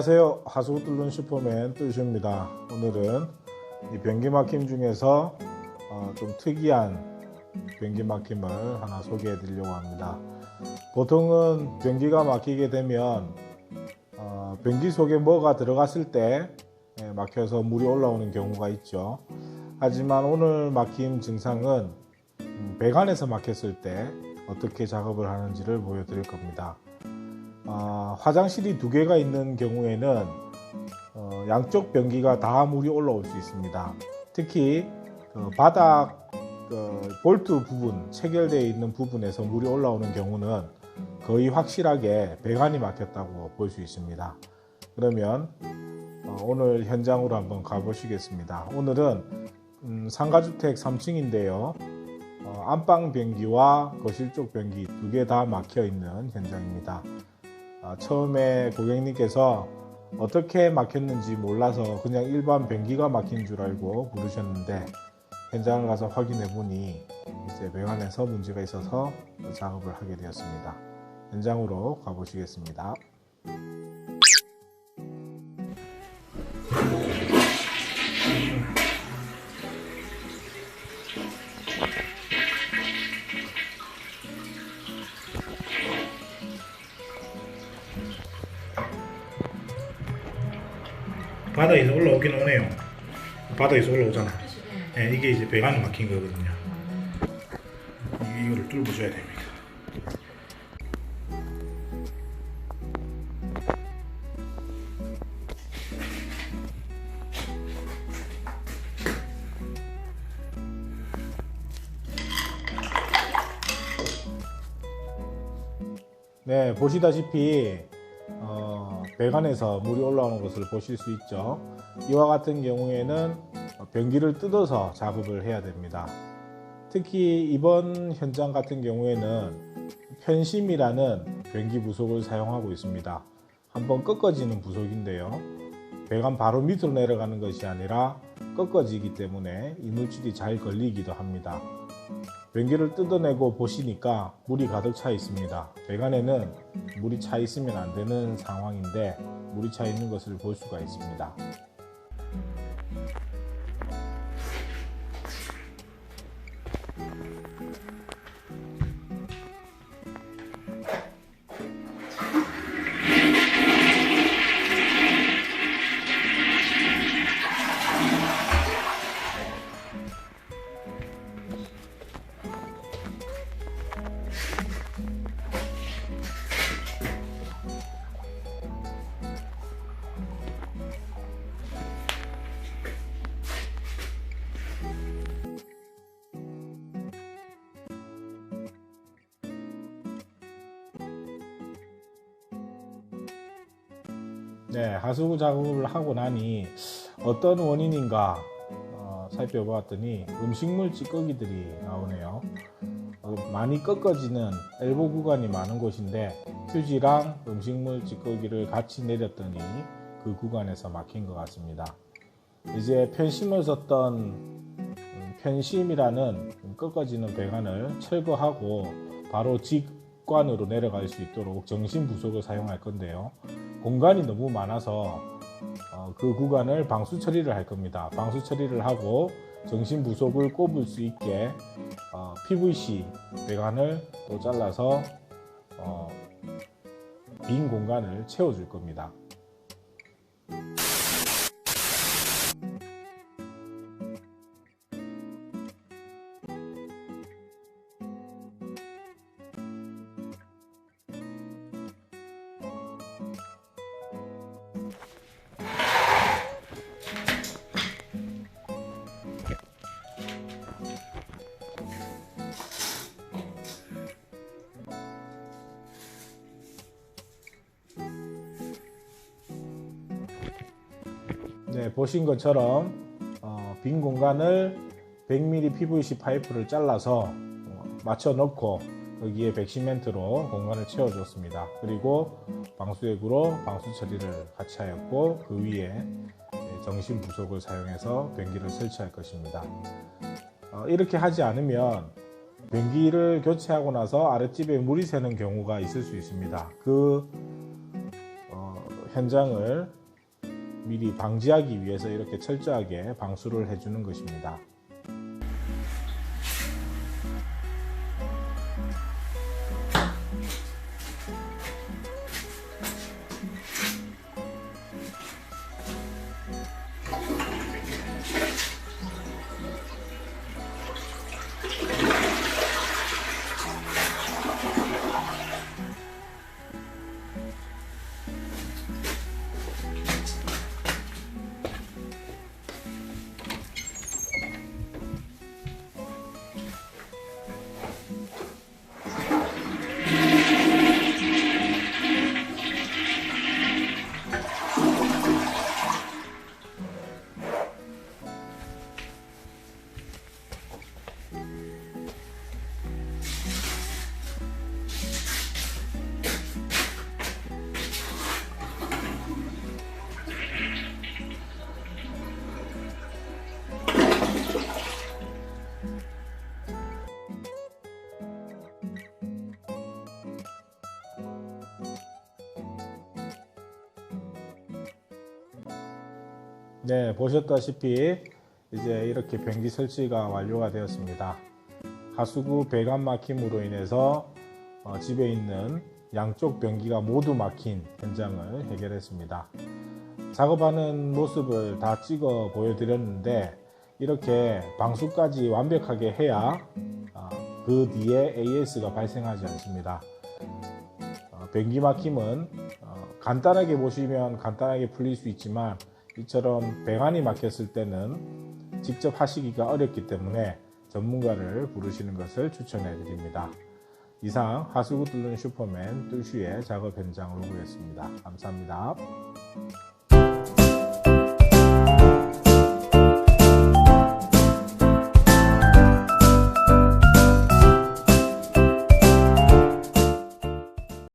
안녕하세요. 하수구 뚫는 슈퍼맨 뚜슈입니다. 오늘은 이 변기 막힘 중에서 어, 좀 특이한 변기 막힘을 하나 소개해 드리려고 합니다. 보통은 변기가 막히게 되면 어, 변기 속에 뭐가 들어갔을 때 예, 막혀서 물이 올라오는 경우가 있죠. 하지만 오늘 막힘 증상은 음, 배관에서 막혔을 때 어떻게 작업을 하는지를 보여드릴 겁니다. 아, 화장실이 두 개가 있는 경우에는 어, 양쪽 변기가 다 물이 올라올 수 있습니다. 특히 그 바닥 그 볼트 부분 체결되어 있는 부분에서 물이 올라오는 경우는 거의 확실하게 배관이 막혔다고 볼 수 있습니다. 그러면 어, 오늘 현장으로 한번 가보시겠습니다. 오늘은 음, 상가주택 3층인데요. 어, 안방 변기와 거실 쪽 변기 두 개 다 막혀 있는 현장입니다. 아, 처음에 고객님께서 어떻게 막혔는지 몰라서 그냥 일반 변기가 막힌 줄 알고 부르셨는데 현장을 가서 확인해 보니 이제 배관에서 문제가 있어서 작업을 하게 되었습니다. 현장으로 가보시겠습니다. 바닥에서 올라오긴 오네요. 바닥에서 올라오잖아. 네, 이게 이제 배관이 막힌 거거든요. 이- 이거를 뚫고 줘야 됩니다. 네, 보시다시피 어, 배관에서 물이 올라오는 것을 보실 수 있죠. 이와 같은 경우에는 변기를 뜯어서 작업을 해야 됩니다. 특히 이번 현장 같은 경우에는 편심이라는 변기 부속을 사용하고 있습니다. 한번 꺾어지는 부속인데요. 배관 바로 밑으로 내려가는 것이 아니라 꺾어지기 때문에 이물질이 잘 걸리기도 합니다. 변기를 뜯어내고 보시니까 물이 가득 차 있습니다. 배관에는 물이 차 있으면 안 되는 상황인데 물이 차 있는 것을 볼 수가 있습니다. 네, 하수구 작업을 하고 나니 어떤 원인인가 어, 살펴보았더니 음식물 찌꺼기들이 나오네요. 어, 많이 꺾어지는 엘보 구간이 많은 곳인데 휴지랑 음식물 찌꺼기를 같이 내렸더니 그 구간에서 막힌 것 같습니다. 이제 편심을 썼던 음, 편심이라는 꺾어지는 배관을 철거하고 바로 직관으로 내려갈 수 있도록 정신 부속을 사용할 건데요. 공간이 너무 많아서 어, 그 구간을 방수 처리를 할 겁니다. 방수 처리를 하고 정신 부속을 꼽을 수 있게 어, PVC 배관을 또 잘라서 어, 빈 공간을 채워줄 겁니다. 네, 보신 것처럼 어, 빈 공간을 100mm PVC 파이프를 잘라서 어, 맞춰 넣고 거기에 백시멘트로 공간을 채워줬습니다. 그리고 방수액으로 방수 처리를 같이 하였고 그 위에 정신 부속을 사용해서 변기를 설치할 것입니다. 어, 이렇게 하지 않으면 변기를 교체하고 나서 아랫집에 물이 새는 경우가 있을 수 있습니다. 그 어, 현장을 미리 방지하기 위해서 이렇게 철저하게 방수를 해주는 것입니다. 네, 보셨다시피 이제 이렇게 변기 설치가 완료가 되었습니다. 하수구 배관 막힘으로 인해서 어, 집에 있는 양쪽 변기가 모두 막힌 현장을 해결했습니다. 작업하는 모습을 다 찍어 보여드렸는데 이렇게 방수까지 완벽하게 해야 어, 그 뒤에 AS가 발생하지 않습니다. 어, 변기 막힘은 어, 간단하게 보시면 간단하게 풀릴 수 있지만 이처럼 배관이 막혔을 때는 직접 하시기가 어렵기 때문에 전문가를 부르시는 것을 추천해 드립니다. 이상 하수구 뚫는 슈퍼맨 뚫슈의 작업 현장 로그였습니다. 감사합니다.